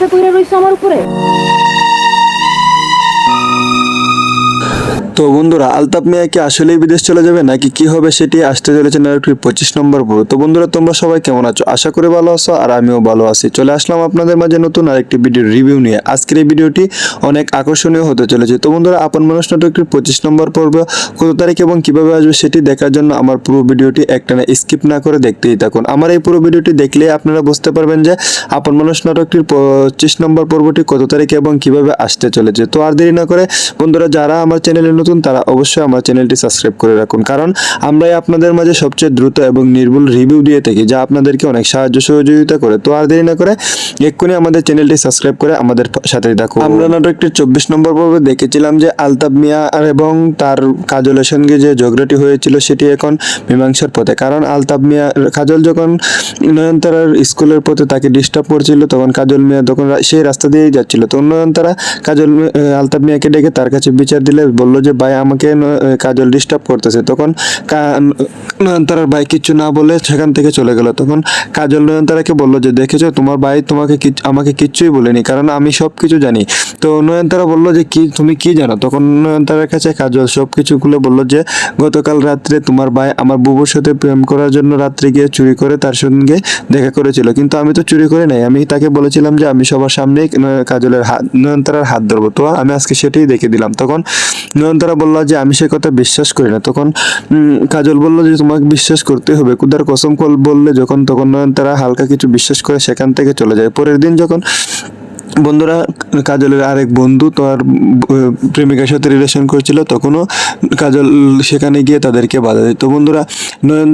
ভরসা করে রয়েছে আমার উপরে? তো বন্ধুরা আলতাপ মিয়া কি আসলেই বিদেশ চলে যাবে নাকি কি হবে সেটি আসতে চলেছে নাটকটির পঁচিশ নম্বর পর্ব তো বন্ধুরা, তোমরা সবাই কেমন আছো? আশা করি ভালো আছো আর আমিও ভালো আছি। চলে আসলাম আপনাদের মাঝে নতুন আরেকটি ভিডিও রিভিউ নিয়ে। আজকের এই ভিডিওটি অনেক আকর্ষণীয় হতে চলেছে। তো বন্ধুরা, আপন মানুষ নাটকটির পঁচিশ নম্বর পর্ব কত তারিখ এবং কীভাবে আসবে সেটি দেখার জন্য আমার পুরো ভিডিওটি একটানা স্কিপ না করে দেখতেই থাকুন। আমার এই পুরো ভিডিওটি দেখলে আপনারা বুঝতে পারবেন যে আপন মানুষ নাটকটির পঁচিশ নম্বর পর্বটি কত তারিখে এবং কীভাবে আসতে চলেছে। তো আর দেরি না করে বন্ধুরা, যারা আমার চ্যানেলে নতুন তারা অবশ্যই আমার চ্যানেলটি সাবস্ক্রাইব করে রাখুন। কারণ আমরাই আপনাদের মাঝে সবচেয়ে দ্রুত এবং নির্ভুল রিভিউ দিয়ে থাকি, যা আপনাদেরকে অনেক সাহায্য সহযোগিতা করে। তো আর দেরি না করে এক্ষুনি আমাদের চ্যানেলটি সাবস্ক্রাইব করে আমাদের সাথে থাকুন। আমরা নাটকটির চব্বিশ নম্বর পর্বে দেখেছিলাম যে আলতাব মিয়া এবং তার কাজলের সঙ্গে যে ঝগড়াটি হয়েছিল, সেটি এখন মীমাংসার পথে। কারণ আলতাব মিয়া, কাজল যখন নয়নতারার স্কুলের পথে তাকে ডিস্টার্ব করছিল, তখন কাজল মিয়া তখন সেই রাস্তা দিয়েই যাচ্ছিল। তো নয়নতারা কাজল আলতাব মিয়াকে ডেকে তার কাছে বিচার দিলে বলল যে ভাই আমাকে কাজল ডিস্টার্ব করতেছে। তখন নয়নতারার ভাই কিচ্ছু না বলে সেখান থেকে চলে গেল। তখন কাজল নয়নতারাকে বলল যে, দেখেছ, তোমার ভাই তোমাকে আমাকে কিচ্ছুই বলেনি, কারণ আমি সব কিছু জানি। তো নয়নতারা বলল যে, কি, তুমি কি জানো? তখন নয়নতারার কাছে কাজল সব কিছু খুলে বলল যে, গতকাল রাত্রে তোমার ভাই আমার বুবুর সাথে প্রেম করার জন্য রাত্রে গিয়ে চুরি করে তার সঙ্গে দেখা করেছিল। কিন্তু আমি তো চুরি করে নাই। আমি তাকে বলেছিলাম যে, আমি সবার সামনেই কাজলের হাত, নয়নতারার হাত ধরবো। তো আমি আজকে সেটাই দেখে দিলাম। তখন নয়নতারা বলল যে, আমি সে কথা বিশ্বাস করি না। তখন কাজল বলল যে, তোমাকে বিশ্বাস করতে হবে। কুদার কসম কল বললে যখন, তখন তারা হালকা কিছু বিশ্বাস করে সেখান থেকে চলে যায়। পরের দিন যখন বন্ধুরা, কাজলের আরেক বন্ধু তার প্রেমিকার সাথে রিলেশন করছিল, তখনও কাজল সেখানে গিয়ে তাদেরকে বাধা দেয় তো বন্ধুরা, নয়ন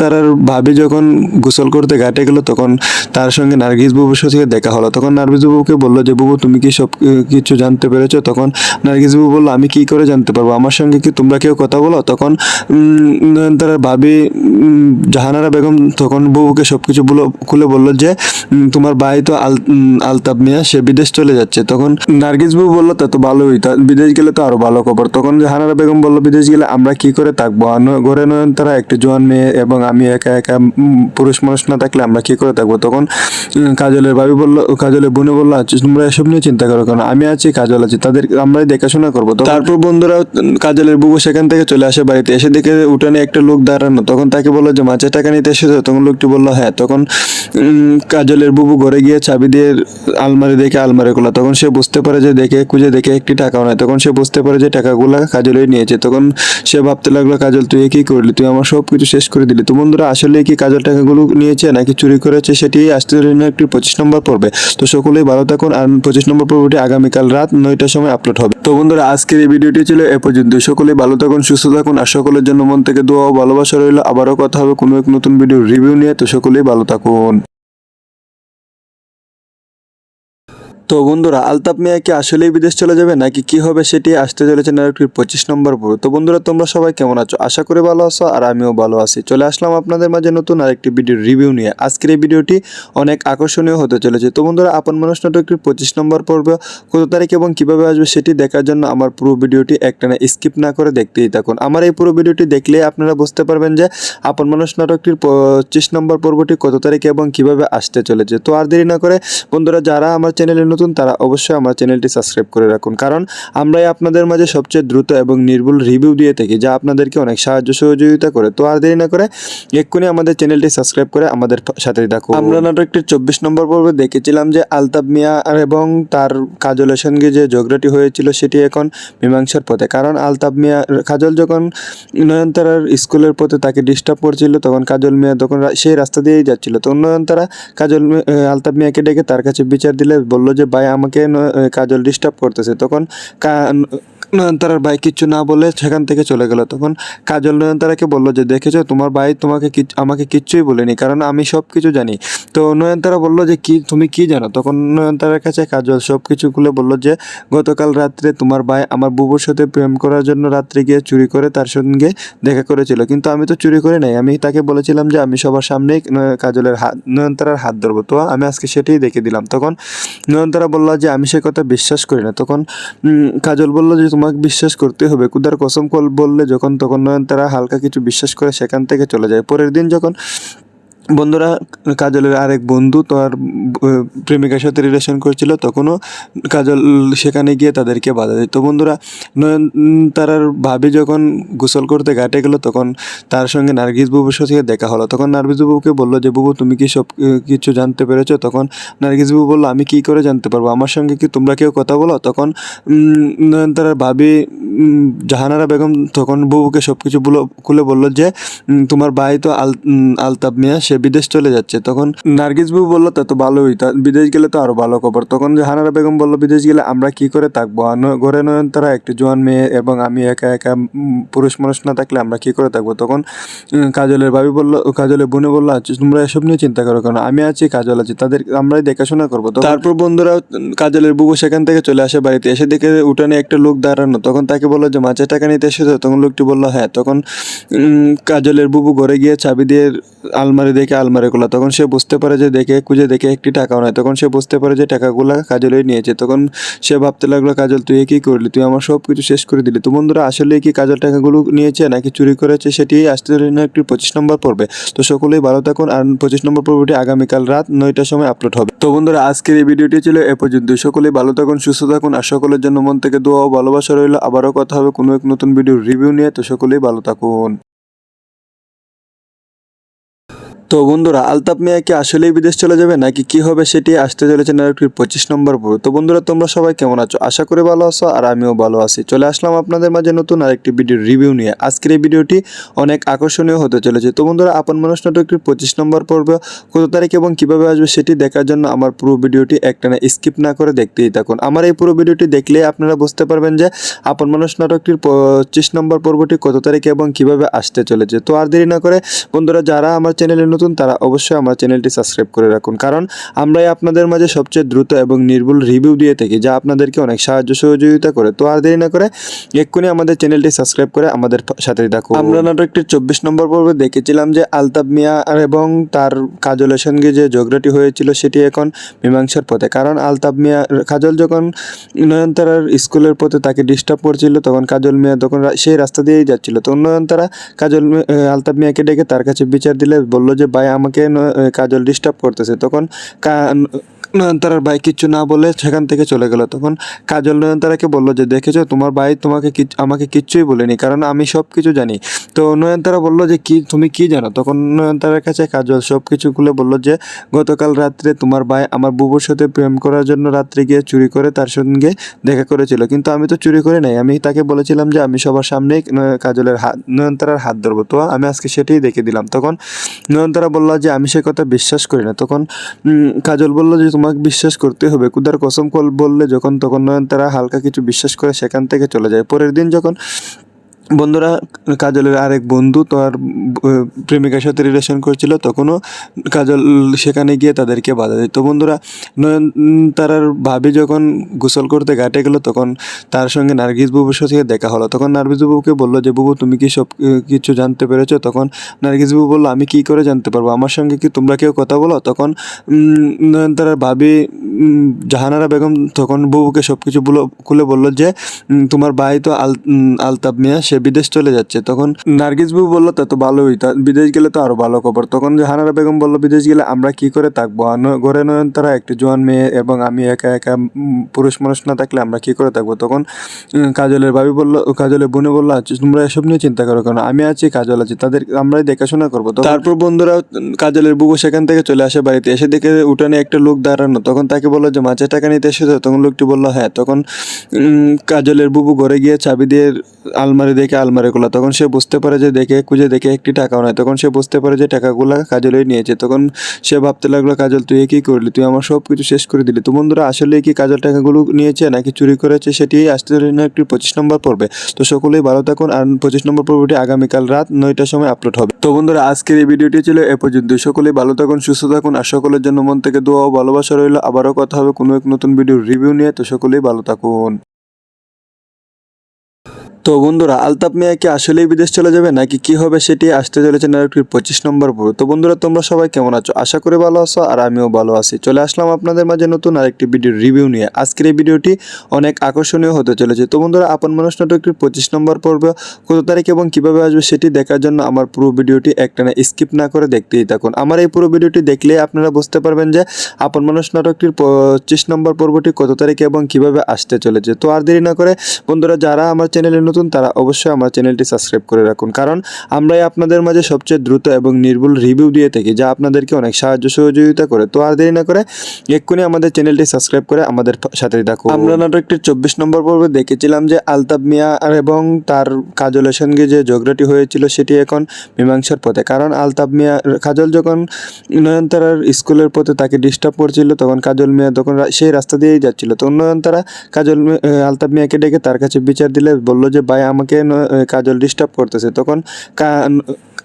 তারার ভাবি যখন গোসল করতে ঘাটে গেল, তখন তার সঙ্গে নার্গিস বাবুর সাথে দেখা হলো। তখন নার্গিস বাবুকে বলল যে, বাবু, তুমি কি সব কিছু জানতে পেরেছ? তখন নার্গিস বাবু বলল, আমি কি করে জানতে পারব? আমার সঙ্গে কি তোমরা কেউ কথা বলো? তখন নয়নতারার ভাবি জাহানারা বেগম তখন বউকে সব কিছু খুলে বলল যে তোমার ভাই তো আল আলতাব মিয়া বিদেশ চলে যাচ্ছে। তখন নার্গিস বাবু বলল, তা তো ভালোই বিদেশ গেলে তো আরও ভালো খবর। তখন জাহানারা বেগম বলল, বিদেশ গেলে আমরা কি করে থাকব? ঘরে নয়ন তারা একটি জোয়ান মেয়ে এবং আমি একা একা পুরুষ মানুষ না থাকলে আমরা কি করে থাকব? তখন কাজলের ভাবি বলল, কাজলের বোনে বলল আচ্ছা তোমরা এসব নিয়ে চিন্তা করো কারণ আমি আছি, কাজল আছে, তাদের আমরাই দেখাশোনা করব। তারপর বন্ধুরা কাজলের বুবু সেখান থেকে চলে আসে বাড়িতে। এসে দেখে উঠানে একটা লোক দাঁড়ানো। তখন তাকে বলল, যে মাছের টাকা নিতে এসেছ? তখন লোকটি বলল হ্যাঁ। তখন কাজলের বুবু ঘরে গিয়ে চাবি দিয়ে আলমারি দেখে আলমারি খোলা, তখন সে বুঝতে পারে যে দেখে, খুঁজে দেখে একটি টাকাও নাই। তখন সে বুঝতে পারে যে টাকাগুলো কাজলই নিয়েছে। তখন সে ভাবতে লাগল, কাজল, তুই কি করলি? তুই আমার সব কিছু শেষ করে দিলি। তো বন্ধুরা আসলে কি কাজল টাকাগুলো নিয়েছে নাকি চুরি করেছে সেটি আসতে একটি পঁচিশ নম্বর পর্বে। তো সকলেই ভালো থাকুন আর পঁচিশ নম্বর পর্বটি আগামীকাল রাত নয়টার সময় আপলোড হবে। তো বন্ধুরা, আজকের এই ভিডিওটি ছিল এ পর্যন্ত। সকলেই ভালো থাকুন, সুস্থ থাকুন আর সকলের জন্য মন থেকে দোয়া ভালোবাসা রইল। আবারও কথা হবে কোনো এক নতুন ভিডিও রিভিউ নিয়ে। তো সকলেই ভালো থাকুন। তো বন্ধুরা আলতাপ মিয়া কি আসলেই বিদেশ চলে যাবে নাকি কি হবে সেটি আসতে চলেছে নাটকটির পঁচিশ নম্বর পর্ব? তো বন্ধুরা, তোমরা সবাই কেমন আছো? আশা করি ভালো আছো আর আমিও ভালো আছি। চলে আসলাম আপনাদের মাঝে নতুন আরেকটি ভিডিও রিভিউ নিয়ে। আজকের এই ভিডিওটি অনেক আকর্ষণীয় হতে চলেছে। তো বন্ধুরা, আপন মানুষ নাটকটির পঁচিশ নম্বর পর্ব কত তারিখ এবং কীভাবে আসবে সেটি দেখার জন্য আমার পুরো ভিডিওটি একটানা স্কিপ না করে দেখতেই থাকুন। আমার এই পুরো ভিডিওটি দেখলে আপনারা বুঝতে পারবেন যে আপন মানুষ নাটকটির পঁচিশ নম্বর পর্বটি কত তারিখে এবং কীভাবে আসতে চলেছে। তো আর দেরি না করে বন্ধুরা, যারা আমার চ্যানেলে নতুন, তারা অবশ্যই আমার চ্যানেলটি সাবস্ক্রাইব করে রাখুন। কারণ আমরাই আপনাদের মাঝে সবচেয়ে দ্রুত এবং নির্ভুল রিভিউ দিয়ে থাকি, যা আপনাদেরকে অনেক সাহায্য সহযোগিতা করে। তো আর দেরি না করে এক্ষুনি আমাদের চ্যানেলটি সাবস্ক্রাইব করে আমাদের সাথে থাকুন। আমরা নাটকটির চব্বিশ নম্বর পর্বে দেখেছিলাম যে আলতাব মিয়া এবং তার কাজলের সঙ্গে যে ঝগড়াটি হয়েছিল, সেটি এখন মীমাংসার পথে। কারণ আলতাব মিয়া, কাজল যখন নয়নতারার স্কুলের পথে তাকে ডিস্টার্ব করছিল, তখন কাজল মিয়া তখন সেই রাস্তা দিয়েই যাচ্ছিল। তো নয়নতারা কাজল আলতাব মিয়াকে ডেকে তার কাছে বিচার দিলে বলল যে ভাই আমাকে কাজল ডিস্টার্ব করতেছে। তখন নয়নতারার ভাই কিচ্ছু না বলে সেখান থেকে চলে গেল। তখন কাজল নয়নতারাকে বলল যে, দেখেছ, তোমার ভাই তোমাকে আমাকে কিচ্ছুই বলেনি, কারণ আমি সব কিছু জানি। তো নয়নতারা বলল যে, কি তুমি কি জানো? তখন নয়নতারার কাছে কাজল সব কিছু খুলে বলল যে, গতকাল রাত্রে তোমার ভাই আমার বুবুর সাথে প্রেম করার জন্য রাত্রে গিয়ে চুরি করে তার সঙ্গে দেখা করেছিল। কিন্তু আমি তো চুরি করে নাই। আমি তাকে বলেছিলাম যে, আমি সবার সামনেই কাজলের হাত নয়নতারার হাত ধরবো। তো আমি আজকে সেটাই দেখে দিলাম। তখন নয়নতারা বলল যে, আমি সে কথা বিশ্বাস করি না। তখন কাজল বলল যে তোমাকে বিশ্বাস করতে হবে। কুদার কসম কল বললে যখন তখন নয়নতারা হালকা কিছু বিশ্বাস করে সেখান থেকে চলে যায়। পরের দিন যখন বন্ধুরা কাজলের আরেক বন্ধু তার প্রেমিকার সাথে রিলেশন করছিল তখনও কাজল সেখানে গিয়ে তাদেরকে বাধা দিত বন্ধুরা নয়ন তারার ভাবি যখন গোসল করতে ঘাটে গেলো তখন তার সঙ্গে নার্গিস বুবুর সাথে দেখা হলো। তখন নার্গিস বুবুকে বলল যে বুবু তুমি কি সব কিছু জানতে পেরেছ? তখন নার্গিস বুবু বলল আমি কি করে জানতে পারব? আমার সঙ্গে কি তোমরা কেউ কথা বলো? তখন উম, নয়নতারার ভাবি জাহানারা বেগম তখন বুবুকে সব কিছু খুলে বলল যে তোমার ভাই তো আল আলতাব মিয়া সে বিদেশ চলে যাচ্ছে, তখন নার্গিস বাবু বলল, তা তো ভালোই, তা বিদেশ গেলে তো আরও ভালো খবর। তখন জাহানারা বেগম বলল, বিদেশ গেলে আমরা কি করে থাকব? ঘরে নয়ন তারা একটি জোয়ান মেয়ে এবং আমি একা একা পুরুষ মানুষ না থাকলে আমরা কি করে থাকব? তখন কাজলের ভাবি বলল, কাজলের বোনে বলল আচ্ছা তোমরা এসব নিয়ে চিন্তা করো কেন? আমি আছি, কাজল আছি, তাদের আমরাই দেখাশোনা করব। তারপর বন্ধুরা, কাজলের বুবু সেখান থেকে চলে আসে বাড়িতে। এসে দেখে উঠানে একটা লোক দাঁড়ানো। তখন তাকে বলল যে, মাছের টাকা নিতে এসেছ? তখন লোকটি বলল হ্যাঁ। তখন কাজলের বুবু ঘরে গিয়ে চাবি দিয়ে আলমারি দেখে আলমারি খোলা, তখন সে বুঝতে পারে যে দেখে খুঁজে দেখে একটি টাকাও নয় তখন সে বুঝতে পারে যে টাকাগুলো কাজলই নিয়েছে। তখন সে ভাবতে লাগল, কাজল, তুই কি করলি? তুই আমার সব কিছু শেষ করে দিলি। তো বন্ধুরা, আসলে কি কাজল টাকাগুলো নিয়েছে নাকি চুরি করেছে সেটি আসতে না। একটি পঁচিশ নম্বর পর্বে। তো সকলেই ভালো থাকুন আর পঁচিশ নম্বর পর্বটি আগামীকাল রাত নয়টার সময় আপলোড হবে। তো বন্ধুরা, আজকের এই ভিডিওটি ছিল এ পর্যন্ত সকলেই ভালো থাকুন, সুস্থ থাকুন আর সকলের জন্য মন থেকে দোয়া ভালোবাসা রইল। আবারও কথা হবে কোনো এক নতুন ভিডিও রিভিউ নিয়ে। তো সকলেই ভালো থাকুন। তো বন্ধুরা আলতাপ মিয়া কি আসলেই বিদেশ চলে যাবে নাকি কি হবে সেটি আসতে চলেছে নাটকটির পঁচিশ নম্বর পর্ব? তো বন্ধুরা, তোমরা সবাই কেমন আছো? আশা করি ভালো আছো আর আমিও ভালো আছি। চলে আসলাম আপনাদের মাঝে নতুন আরেকটি ভিডিওর রিভিউ নিয়ে। আজকের এই ভিডিওটি অনেক আকর্ষণীয় হতে চলেছে। তো বন্ধুরা, আপন মানুষ নাটকটির পঁচিশ নম্বর পর্ব কত তারিখ এবং কীভাবে আসবে সেটি দেখার জন্য আমার পুরো ভিডিওটি একটানা স্কিপ না করে দেখতেই থাকুন। আমার এই পুরো ভিডিওটি দেখলে আপনারা বুঝতে পারবেন যে আপন মানুষ নাটকটির পঁচিশ নম্বর পর্বটি কত তারিখে এবং কীভাবে আসতে চলেছে। তো আর দেরি না করে বন্ধুরা, যারা আমার চ্যানেলে নতুন, তারা অবশ্যই আমার চ্যানেলটি সাবস্ক্রাইব করে রাখুন। কারণ আমরাই আপনাদের মাঝে সবচেয়ে দ্রুত এবং নির্ভুল রিভিউ দিয়ে থাকি, যা আপনাদেরকে অনেক সাহায্য সহযোগিতা করে। তো আর দেরি না করে এক্ষুনি আমাদের চ্যানেলটি সাবস্ক্রাইব করে আমাদের সাথে থাকুন। আমরা নাটকটির চব্বিশ নম্বর পর্বে দেখেছিলাম যে আলতাব মিয়া এবং তার কাজলের সঙ্গে যে ঝগড়াটি হয়েছিল, সেটি এখন মীমাংসার পথে। কারণ আলতাব মিয়া, কাজল যখন নয়নতারার স্কুলের পথে তাকে ডিস্টার্ব করছিল, তখন কাজল মিয়া তখন সেই রাস্তা দিয়েই যাচ্ছিল। তো নয়নতারা কাজল আলতাব মিয়াকে ডেকে তার কাছে বিচার দিলে বলল যে ভাই আমাকে কাজল ডিস্টার্ব করতেছে তখন নয়নতারার ভাই কিচ্ছু না বলে সেখান থেকে চলে গেল। তখন কাজল নয়নতারাকে বলল যে, দেখেছ, তোমার ভাই তোমাকে আমাকে কিচ্ছুই বলেনি, কারণ আমি সব কিছু জানি। তো নয়নতারা বলল যে, কি তুমি কি জানো? তখন নয়নতারার কাছে কাজল সব কিছু খুলে বলল যে, গতকাল রাত্রে তোমার ভাই আমার বুবুর সাথে প্রেম করার জন্য রাত্রে গিয়ে চুরি করে তার সঙ্গে দেখা করেছিল। কিন্তু আমি তো চুরি করে নাই। আমি তাকে বলেছিলাম যে, আমি সবার সামনেই কাজলের হাত নয়নতারার হাত ধরবো। তো আমি আজকে সেটাই দেখে দিলাম। তখন নয়নতারা বলল যে, আমি সে কথা বিশ্বাস করি না। তখন কাজল বলল যে তোমাকে বিশ্বাস করতে হবে। কুদার কসম কল বললে যখন, তখন নয়নতারা হালকা কিছু বিশ্বাস করে সেখান থেকে চলে যায়। পরের দিন যখন বন্ধুরা, কাজলের আরেক বন্ধু তার প্রেমিকার সাথে রিলেশন করছিল, তখনও কাজল সেখানে গিয়ে তাদেরকে বাধা দেয় তো বন্ধুরা, নয়ন, তারার ভাবি যখন গোসল করতে ঘাটে গেল, তখন তার সঙ্গে নার্গিস বুবুর সাথে দেখা হলো। তখন নার্গিস বুবুকে বলল যে, বুবু, তুমি কি সব কিছু জানতে পেরেছ? তখন নার্গিস বুবু বলল, আমি কি করে জানতে পারব? আমার সঙ্গে কি তোমরা কেউ কথা বলো? তখন নয়নতারার ভাবি জাহানারা বেগম তখন বুবুকে সব কিছু খুলে বলল যে তোমার ভাই তো আল আলতাব মিয়া, সে বিদেশ চলে যাচ্ছে, তখন নার্গিস বাবু বলল, তা তো ভালোই বিদেশ গেলে তো আরও ভালো খবর। তখন জাহানারা বেগম বলল, বিদেশ গেলে আমরা কি করে থাকব? ঘরে নয়ন তারা একটি জোয়ান মেয়ে এবং আমি একা একা পুরুষ মানুষ না থাকলে আমরা কি করে থাকব? তখন কাজলের ভাবি বলল, কাজলের বোনে বলল আচ্ছা তোমরা এসব নিয়ে চিন্তা করো কেন? আমি আছি, কাজল আছি, তাদের, আমরাই দেখাশোনা করব। তারপর বন্ধুরা, কাজলের বুবু সেখান থেকে চলে আসে বাড়িতে, এসে দেখে উঠানে একটা লোক দাঁড়ানো। তখন তাকে বলল যে, মাছের টাকা নিতে এসেছ? তখন লোকটি বলল হ্যাঁ। তখন কাজলের বুবু ঘরে গিয়ে চাবি দিয়ে আলমারি দেখে আলমারি খোলা তখন সে বুঝতে পারে যে দেখে, খুঁজে দেখে একটি টাকাও নয় তখন সে বুঝতে পারে যে টাকাগুলো কাজলই নিয়েছে। তখন সে ভাবতে লাগল, কাজল, তুই কি করলি? তুই আমার সব কিছু শেষ করে দিলি। তো বন্ধুরা আসলে কি কাজল টাকাগুলো নিয়েছে নাকি চুরি করেছে সেটি আসতে না, একটি পঁচিশ নম্বর পর্বে। তো সকলেই ভালো থাকুন আর পঁচিশ নম্বর পর্বটি আগামীকাল রাত নয়টার সময় আপলোড হবে। তো বন্ধুরা, আজকের এই ভিডিওটি ছিল এ পর্যন্ত। সকলেই ভালো থাকুন, সুস্থ থাকুন আর সকলের জন্য মন থেকে দোয়া ভালোবাসা রইল। আবারও কথা হবে কোনো এক নতুন ভিডিওর রিভিউ নিয়ে। তো সকলেই ভালো থাকুন। তো বন্ধুরা আলতাপ মিয়া কি আসলেই বিদেশ চলে যাবে নাকি কি হবে সেটি আসতে চলেছে নাটকটির পঁচিশ নম্বর পর্ব? তো বন্ধুরা, তোমরা সবাই কেমন আছো? আশা করি ভালো আছো আর আমিও ভালো আছি। চলে আসলাম আপনাদের মাঝে নতুন আরেকটি ভিডিও রিভিউ নিয়ে। আজকের এই ভিডিওটি অনেক আকর্ষণীয় হতে চলেছে। তো বন্ধুরা, আপন মানুষ নাটকটির পঁচিশ নম্বর পর্ব কত তারিখ এবং কীভাবে আসবে সেটি দেখার জন্য আমার পুরো ভিডিওটি একটানা স্কিপ না করে দেখতেই থাকুন। আমার এই পুরো ভিডিওটি দেখলে আপনারা বুঝতে পারবেন যে আপন মানুষ নাটকটির পঁচিশ নম্বর পর্বটি কত তারিখে এবং কীভাবে আসতে চলেছে। তো আর দেরি না করে বন্ধুরা, যারা আমার চ্যানেলে নতুন তারা অবশ্যই আমার চ্যানেলটি সাবস্ক্রাইব করে রাখুন। কারণ আমরাই আপনাদের মাঝে সবচেয়ে দ্রুত এবং নির্ভুল রিভিউ দিয়ে থাকি, যা আপনাদেরকে অনেক সাহায্য সহযোগিতা করে। তো আর দেরি না করে এক্ষুনি আমাদের চ্যানেলটি সাবস্ক্রাইব করে আমাদের সাথে থাকুন। আমরা নাটকটির চব্বিশ নম্বর পর্বে দেখেছিলাম যে আলতাব মিয়া এবং তার কাজলের সঙ্গে যে ঝগড়াটি হয়েছিল, সেটি এখন মীমাংসার পথে। কারণ আলতাব মিয়া, কাজল যখন নয়নতারার স্কুলের পথে তাকে ডিস্টার্ব করছিল, তখন কাজল মিয়া তখন সেই রাস্তা দিয়েই যাচ্ছিল। তো নয়নতারা কাজল আলতাব মিয়াকে ডেকে তার কাছে বিচার দিলে বলল যে ভাই আমাকে কাজল ডিস্টার্ব করতেছে। তখন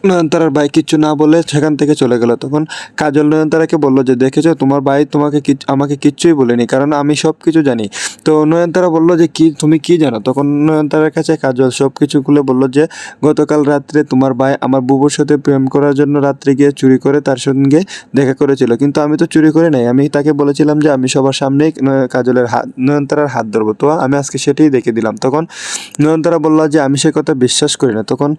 নয়নতারার ভাই কিচ্ছু না বলে সেখান থেকে চলে গেল। তখন কাজল নয়নতারাকে বলল যে, দেখেছ, তোমার ভাই তোমাকে আমাকে কিচ্ছুই বলেনি, কারণ আমি সব কিছু জানি। তো নয়নতারা বলল যে, কি, তুমি কি জানো? তখন নয়নতারার কাছে কাজল সব কিছু খুলে বলল যে, গতকাল রাত্রে তোমার ভাই আমার বুবুর সাথে প্রেম করার জন্য রাত্রে গিয়ে চুরি করে তার সঙ্গে দেখা করেছিল। কিন্তু আমি তো চুরি করে নাই। আমি তাকে বলেছিলাম যে, আমি সবার সামনেই কাজলের হাত, নয়নতারার হাত ধরবো। তো আমি আজকে সেটাই দেখে দিলাম। তখন নয়নতারা বলল যে, আমি সে কথা বিশ্বাস করি না। তখন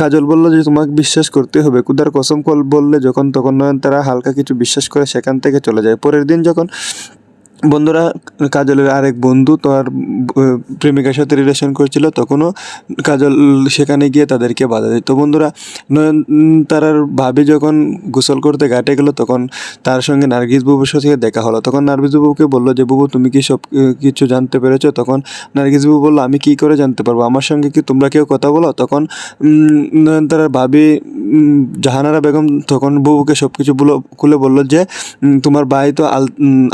কাজল বলল যে তোমাকে বিশ্বাস করতে হবে। কুদার কসম কল বললে যখন, তখন নয়নতারা হালকা কিছু বিশ্বাস করে সেখান থেকে চলে যায়। পরের দিন যখন বন্ধুরা, কাজলের আরেক বন্ধু তো আর প্রেমিকার সাথে রিলেশন করছিল, তখনও কাজল সেখানে গিয়ে তাদেরকে বাধা দেয় তো বন্ধুরা, নয়ন, তারার ভাবি যখন গোসল করতে ঘাটে গেল, তখন তার সঙ্গে নার্গিস বুবুর সাথে দেখা হলো। তখন নার্গিস বুবুকে বলল যে, বুবু, তুমি কি সব কিছু জানতে পেরেছ? তখন নার্গিস বুবু বলল, আমি কি করে জানতে পারব? আমার সঙ্গে কি তোমরা কেউ কথা বলো? তখন নয়নতারার ভাবি জাহানারা বেগম তখন বুবুকে সব কিছু খুলে বলল যে তোমার ভাই তো আল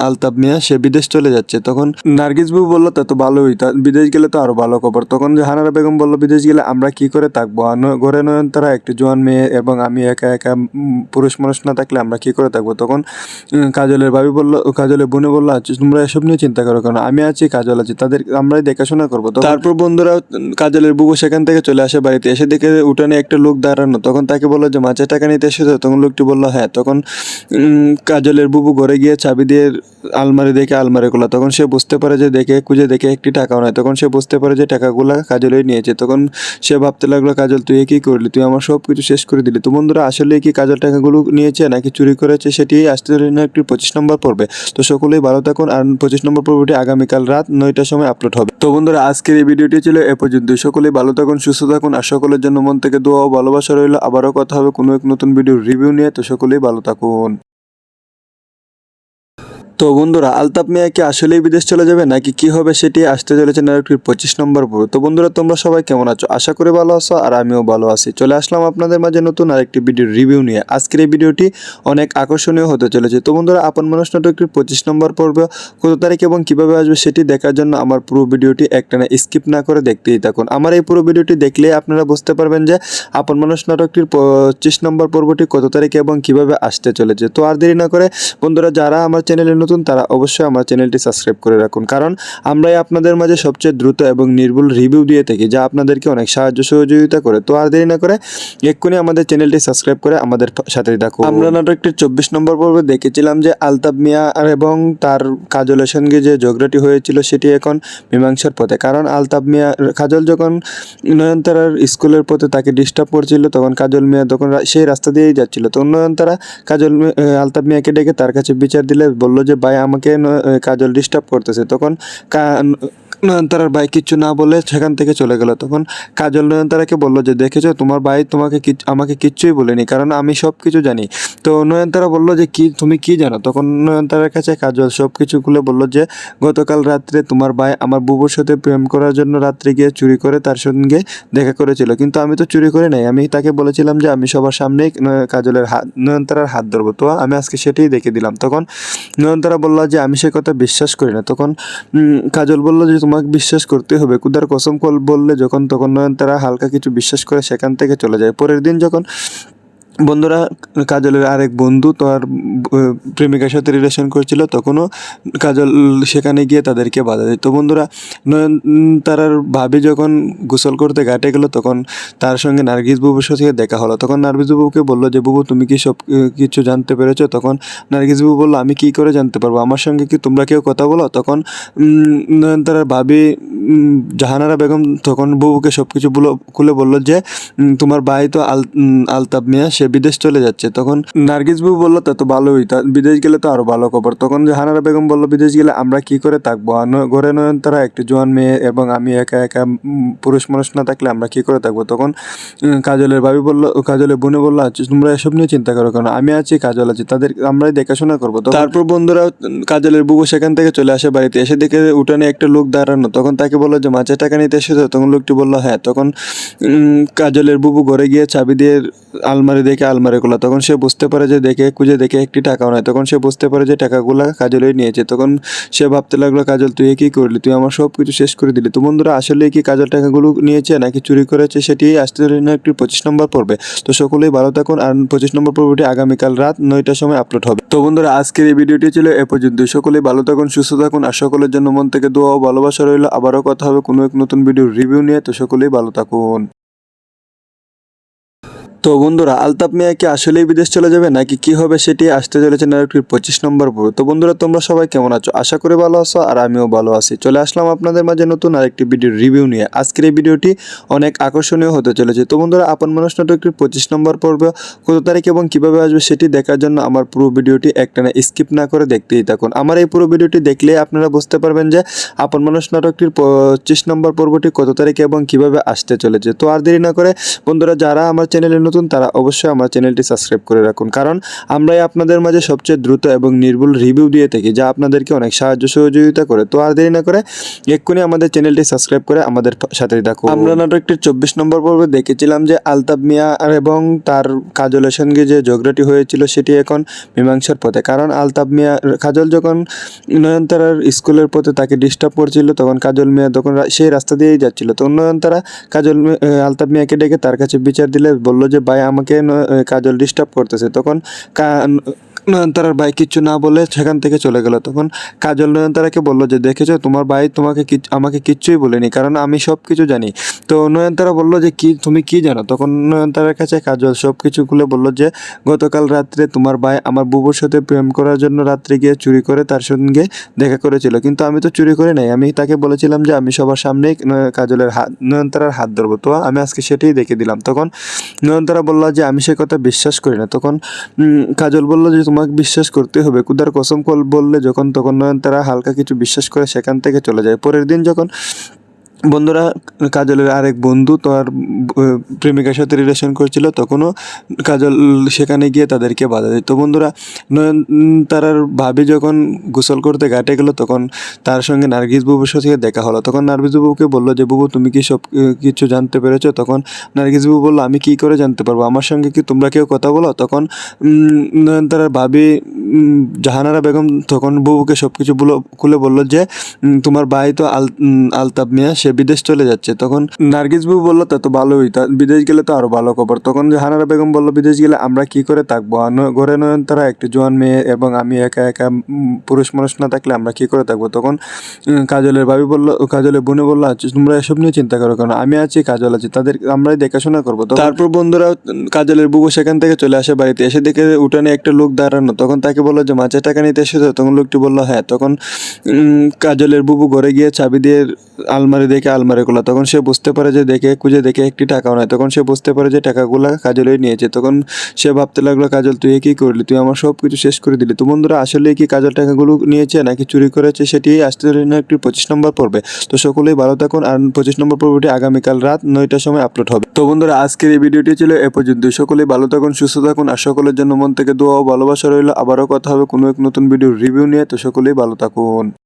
আলতাব মিয়া, সে বিদেশ চলে যাচ্ছে, তখন নার্গিস বাবু বলল, তা ভালোই, তা বিদেশ গেলে তো আরও ভালো খবর। তখন জাহানারা বেগম বলল, বিদেশ গেলে আমরা কি করে থাকব? ঘরে নয়ন তারা একটি জোয়ান মেয়ে এবং আমি একা একা পুরুষ মানুষ না থাকলে আমরা কি করে থাকব? তখন কাজলের ভাবি বলল, কাজলের বোনে বলল আচ্ছা তোমরা এসব নিয়ে চিন্তা করো কেন? আমি আছি, কাজল আছি, তাদের, আমরাই দেখাশোনা করব। তারপর বন্ধুরা, কাজলের বুবু সেখান থেকে চলে আসে বাড়িতে, এসে দেখে উঠানে একটা লোক দাঁড়ানো। তখন তাকে বলল যে মাছের টাকা নিতে এসেছ? তখন লোকটি বলল হ্যাঁ। তখন কাজলের বুবু ঘরে গিয়ে চাবি দিয়ে আলমারি দেখে আলমারি খোলা, তখন সে বুঝতে পারে যে দেখে খুঁজে দেখে একটি টাকাও নয় তখন সে বুঝতে পারে যে টাকাগুলো কাজলই নিয়েছে। তখন সে ভাবতে লাগল, কাজল, তুই কি করলি? তুই আমার সব কিছু শেষ করে দিলি। তো বন্ধুরা, আসলে কি কাজল টাকাগুলো নিয়েছে নাকি চুরি করেছে সেটি আসতে না, একটি পঁচিশ নম্বর পর্বে। তো সকলেই ভালো থাকুন আর পঁচিশ নম্বর পর্বটি আগামীকাল রাত নয়টার সময় আপলোড হবে। তো বন্ধুরা, আজকের এই ভিডিওটি ছিল এ পর্যন্ত সকলেই ভালো থাকুন, সুস্থ থাকুন আর সকলের জন্য মন থেকে দোয়া ভালোবাসা রইল। আবারও কথা হবে কোনো এক নতুন ভিডিও রিভিউ নিয়ে। তো সকলেই ভালো থাকুন। তো বন্ধুরা আলতাপ মিয়া কি আসলেই বিদেশ চলে যাবে নাকি কি হবে সেটি আসতে চলেছে নাটকটির পঁচিশ নম্বর পর্ব? তো বন্ধুরা, তোমরা সবাই কেমন আছো? আশা করি ভালো আছো আর আমিও ভালো আছি। চলে আসলাম আপনাদের মাঝে নতুন আরেকটি ভিডিও রিভিউ নিয়ে। আজকের এই ভিডিওটি অনেক আকর্ষণীয় হতে চলেছে। তো বন্ধুরা, আপন মানুষ নাটকটির পঁচিশ নম্বর পর্ব কত তারিখ এবং কীভাবে আসবে সেটি দেখার জন্য আমার পুরো ভিডিওটি একটানা স্কিপ না করে দেখতেই থাকুন। আমার এই পুরো ভিডিওটি দেখলে আপনারা বুঝতে পারবেন যে আপন মানুষ নাটকটির পঁচিশ নম্বর পর্বটি কত তারিখে এবং কীভাবে আসতে চলেছে। তো আর দেরি না করে বন্ধুরা, যারা আমার চ্যানেলে নতুন তারা অবশ্যই আমার চ্যানেলটি সাবস্ক্রাইব করে রাখুন। কারণ আমরাই আপনাদের মাঝে সবচেয়ে দ্রুত এবং নির্ভুল রিভিউ দিয়ে থাকি, যা আপনাদেরকে অনেক সাহায্য সহযোগিতা করে। তো আর দেরি না করে এক্ষুনি আমাদের চ্যানেলটি সাবস্ক্রাইব করে আমাদের সাথে থাকুন। আমরা নাটকটির চব্বিশ নম্বর পর্বে দেখেছিলাম যে আলতাব মিয়া এবং তার কাজলের সঙ্গে যে ঝগড়াটি হয়েছিল, সেটি এখন মীমাংসার পথে। কারণ আলতাব মিয়া, কাজল যখন নয়নতারার স্কুলের পথে তাকে ডিস্টার্ব করছিল, তখন কাজল মিয়া তখন সেই রাস্তা দিয়েই যাচ্ছিল। তো নয়নতারা কাজল আলতাব মিয়াকে ডেকে তার কাছে বিচার দিলে বলল যে ভাই আমাকে কাজল ডিস্টার্ব করতেছে। তখন নয়নতারার ভাই কিচ্ছু না বলে সেখান থেকে চলে গেল। তখন কাজল নয়নতারাকে বলল যে, দেখেছ, তোমার ভাই তোমাকে আমাকে কিচ্ছুই বলেনি, কারণ আমি সব কিছু জানি। তো নয়নতারা বলল যে, কি, তুমি কি জানো? তখন নয়নতারার কাছে কাজল সব কিছু খুলে বলল যে, গতকাল রাত্রে তোমার ভাই আমার বুবুর সাথে প্রেম করার জন্য রাত্রে গিয়ে চুরি করে তার সঙ্গে দেখা করেছিল। কিন্তু আমি তো চুরি করে নাই। আমি তাকে বলেছিলাম যে, আমি সবার সামনেই কাজলের হাত, নয়নতারার হাত ধরবো। তো আমি আজকে সেটাই দেখে দিলাম। তখন নয়নতারা বলল যে, আমি সে কথা বিশ্বাস করি না। তখন কাজল বলল যে তোমাকে বিশ্বাস করতে হবে। কুদার কসম কল বললে যখন, তখন নয়নতারা হালকা কিছু বিশ্বাস করে সেখান থেকে চলে যায়। পরের দিন যখন বন্ধুরা, কাজলের আরেক বন্ধু তার প্রেমিকার সাথে রিলেশন করছিল, তখনও কাজল সেখানে গিয়ে তাদেরকে বাধা দিত। বন্ধুরা, নয়ন, তারার ভাবি যখন গোসল করতে ঘাটে গেল, তখন তার সঙ্গে নার্গিস বুবুর সাথে দেখা হলো। তখন নার্গিস বুবুকে বলল যে, বুবু, তুমি কি সব কিছু জানতে পেরেছ? তখন নার্গিস বুবু বলল, আমি কি করে জানতে পারব? আমার সঙ্গে কি তোমরা কেউ কথা বলো? তখন নয়নতারার ভাবি জাহানারা বেগম তখন বুবুকে সব কিছু খুলে বলল যে তোমার ভাই তো আল আলতাব মিয়া সে বিদেশ চলে যাচ্ছে, তখন নার্গিস বাবু বলল, তা তো ভালোই বিদেশ গেলে তো আরও ভালো খবর। তখন জাহানারা বেগম বলল, বিদেশ গেলে আমরা কি করে থাকব? ঘরে নয়ন তারা একটি জোয়ান মেয়ে এবং আমি একা একা পুরুষ মানুষ না থাকলে আমরা কি করে থাকব? তখন কাজলের ভাবি বলল, কাজলের বোনে বলল আচ্ছা তোমরা এসব নিয়ে চিন্তা করো কেন? আমি আছি, কাজল আছি, তাদের আমরাই দেখাশোনা করব। তারপর বন্ধুরা কাজলের বুবু সেখান থেকে চলে আসে বাড়িতে। এসে দেখে উঠানে একটা লোক দাঁড়ানো। তখন তাকে বলল, যে মাছের টাকা নিতে এসেছ? তখন লোকটি বলল হ্যাঁ। তখন কাজলের বুবু ঘরে গিয়ে চাবি দিয়ে আলমারি দেখে আলমারি খোলা, তখন সে বুঝতে পারে যে দেখে খুঁজে দেখে একটি টাকাও নাই। তখন সে বুঝতে পারে যে টাকাগুলো কাজলই নিয়েছে। তখন সে ভাবতে লাগল, কাজল, তুই কি করলি? তুই আমার সব কিছু শেষ করে দিলি। তো বন্ধুরা, আসলে কি কাজল টাকাগুলো নিয়েছে নাকি চুরি করেছে সেটি আসতে না একটি পঁচিশ নম্বর পর্বে। তো সকলেই ভালো থাকুন আর পঁচিশ নম্বর পর্বটি আগামীকাল রাত নয়টার সময় আপলোড হবে। তো বন্ধুরা, আজকের এই ভিডিওটি ছিল এ পর্যন্ত সকলেই ভালো থাকুন, সুস্থ থাকুন আর সকলের জন্য মন থেকে দোয়া ভালোবাসা রইল। আবারও কথা হবে কোনো এক নতুন ভিডিওর রিভিউ নিয়ে। তো সকলেই ভালো থাকুন। তো বন্ধুরা আলতাপ মিয়া কি আসলেই বিদেশ চলে যাবে নাকি কি হবে সেটি আসতে চলেছে নাটকটির পঁচিশ নম্বর পর্ব? তো বন্ধুরা, তোমরা সবাই কেমন আছো? আশা করি ভালো আছো আর আমিও ভালো আছি। চলে আসলাম আপনাদের মাঝে নতুন আরেকটি ভিডিওর রিভিউ নিয়ে। আজকের এই ভিডিওটি অনেক আকর্ষণীয় হতে চলেছে। তো বন্ধুরা, আপন মানুষ নাটকটির পঁচিশ নম্বর পর্ব কত তারিখ এবং কীভাবে আসবে সেটি দেখার জন্য আমার পুরো ভিডিওটি একটানা স্কিপ না করে দেখতেই থাকুন। আমার এই পুরো ভিডিওটি দেখলে আপনারা বুঝতে পারবেন যে আপন মানুষ নাটকটির পঁচিশ নম্বর পর্বটি কত তারিখে এবং কীভাবে আসতে চলেছে। তো আর দেরি না করে বন্ধুরা, যারা আমার চ্যানেলে নতুন, তারা অবশ্যই আমার চ্যানেলটি সাবস্ক্রাইব করে রাখুন। কারণ আমরাই আপনাদের মাঝে সবচেয়ে দ্রুত এবং নির্ভুল রিভিউ দিয়ে থাকি, যা আপনাদেরকে অনেক সাহায্য সহযোগিতা করে। তো আর দেরি না করে এক্ষুনি আমাদের চ্যানেলটি সাবস্ক্রাইব করে আমাদের সাথে থাকুন। আমরা নাটকটির চব্বিশ নম্বর পর্বে দেখেছিলাম যে আলতাব মিয়া এবং তার কাজলের সঙ্গে যে ঝগড়াটি হয়েছিল সেটি এখন মীমাংসার পথে। কারণ আলতাব মিয়া, কাজল যখন নয়নতারার স্কুলের পথে তাকে ডিস্টার্ব করছিল, তখন কাজল মিয়া তখন সেই রাস্তা দিয়েই যাচ্ছিল। তখন নয়নতারা কাজল আলতাব মিয়াকে ডেকে তার কাছে বিচার দিলে বলল যে ভাই আমাকে কাজল ডিস্টার্ব করতেছে। তখন নয়নতারার ভাই কিচ্ছু না বলে সেখান থেকে চলে গেল। তখন কাজল নয়নতারাকে বলল যে, দেখেছ, তোমার ভাই তোমাকে আমাকে কিচ্ছুই বলেনি, কারণ আমি সব কিছু জানি। তো নয়নতারা বলল যে, কি তুমি কি জানো? তখন নয়নতারার কাছে কাজল সব কিছু খুলে বলল যে, গতকাল রাত্রে তোমার ভাই আমার বুবুর সাথে প্রেম করার জন্য রাত্রে গিয়ে চুরি করে তার সঙ্গে দেখা করেছিল। কিন্তু আমি তো চুরি করে নাই। আমি তাকে বলেছিলাম যে, আমি সবার সামনেই কাজলের হাত নয়নতারার হাত ধরবো। তো আমি আজকে সেটাই দেখে দিলাম। তখন নয়নতারা বলল যে, আমি সে কথা বিশ্বাস করি না। তখন কাজল বলল যে তোমাকে বিশ্বাস করতে হবে। কুদার কসম কল বললে যখন তখন নয়নতারা হালকা কিছু বিশ্বাস করে সেখান থেকে চলে যায়। পরের দিন যখন বন্ধুরা, কাজলের আরেক বন্ধু তার প্রেমিকার সাথে রিলেশন করছিল, তখনও কাজল সেখানে গিয়ে তাদেরকে বাধা দেয় তো বন্ধুরা, নয়ন, তারার ভাবি যখন গোসল করতে ঘাটে গেলো, তখন তার সঙ্গে নার্গিস বুবুর সাথে দেখা হলো। তখন নার্গিস বুবুকে বলল যে, বুবু, তুমি কি সব কিছু জানতে পেরেছ? তখন নার্গিস বুবু বলল, আমি কি করে জানতে পারব? আমার সঙ্গে কি তোমরা কেউ কথা বলো? তখন নয়নতারার ভাবি জাহানারা বেগম তখন বুবুকে সব কিছু খুলে বলল যে তোমার ভাই তো আল আলতাব মিয়া, সে বিদেশ চলে যাচ্ছে। তখন নার্গিস বাবু বলল, তা তো ভালোই, তা বিদেশ গেলে তো আরও ভালো খবর। তখন জাহানারা বেগম বলল, বিদেশ গেলে আমরা কি করে থাকব? ঘরে নয়ন তারা একটি জোয়ান মেয়ে এবং আমি একা একা পুরুষ মানুষ না থাকলে আমরা কি করে থাকব? তখন কাজলের ভাবি বলল, কাজলের বোনে বলল আচ্ছা তোমরা এসব নিয়ে চিন্তা করো কেন? আমি আছি, কাজল আছি, তাদের আমরাই দেখাশোনা করব। তারপর বন্ধুরা কাজলের বুবু সেখান থেকে চলে আসে বাড়িতে। এসে দেখে উঠানে একটা লোক দাঁড়ানো। তখন তাকে বলল যে, মাছের টাকা নিতে এসেছ? তখন লোকটি বলল হ্যাঁ। তখন কাজলের বুবু ঘরে গিয়ে চাবি দিয়ে আলমারি দেখে আলমারি খোলা, তখন সে বুঝতে পারে যে দেখে, খুঁজে দেখে একটি টাকাও নাই। তখন সে বুঝতে পারে যে টাকাগুলো কাজলই নিয়েছে। তখন সে ভাবতে লাগল, কাজল, তুই কি করলি? তুই আমার সব কিছু শেষ করে দিলি। তো বন্ধুরা, আসলে কি কাজল টাকাগুলো নিয়েছে নাকি চুরি করেছে সেটি আসতে না, একটি পঁচিশ নম্বর পর্বে। তো সকলেই ভালো থাকুন আর পঁচিশ নম্বর পর্বটি আগামীকাল রাত নয়টার সময় আপলোড হবে। তো বন্ধুরা, আজকের এই ভিডিওটি ছিল এ পর্যন্ত সকলেই ভালো থাকুন, সুস্থ থাকুন আর সকলের জন্য মন থেকে দোয়া ভালোবাসা রইল। আবারও কথা হবে কোনো এক নতুন ভিডিও রিভিউ নিয়ে। তো সকলেই ভালো থাকুন।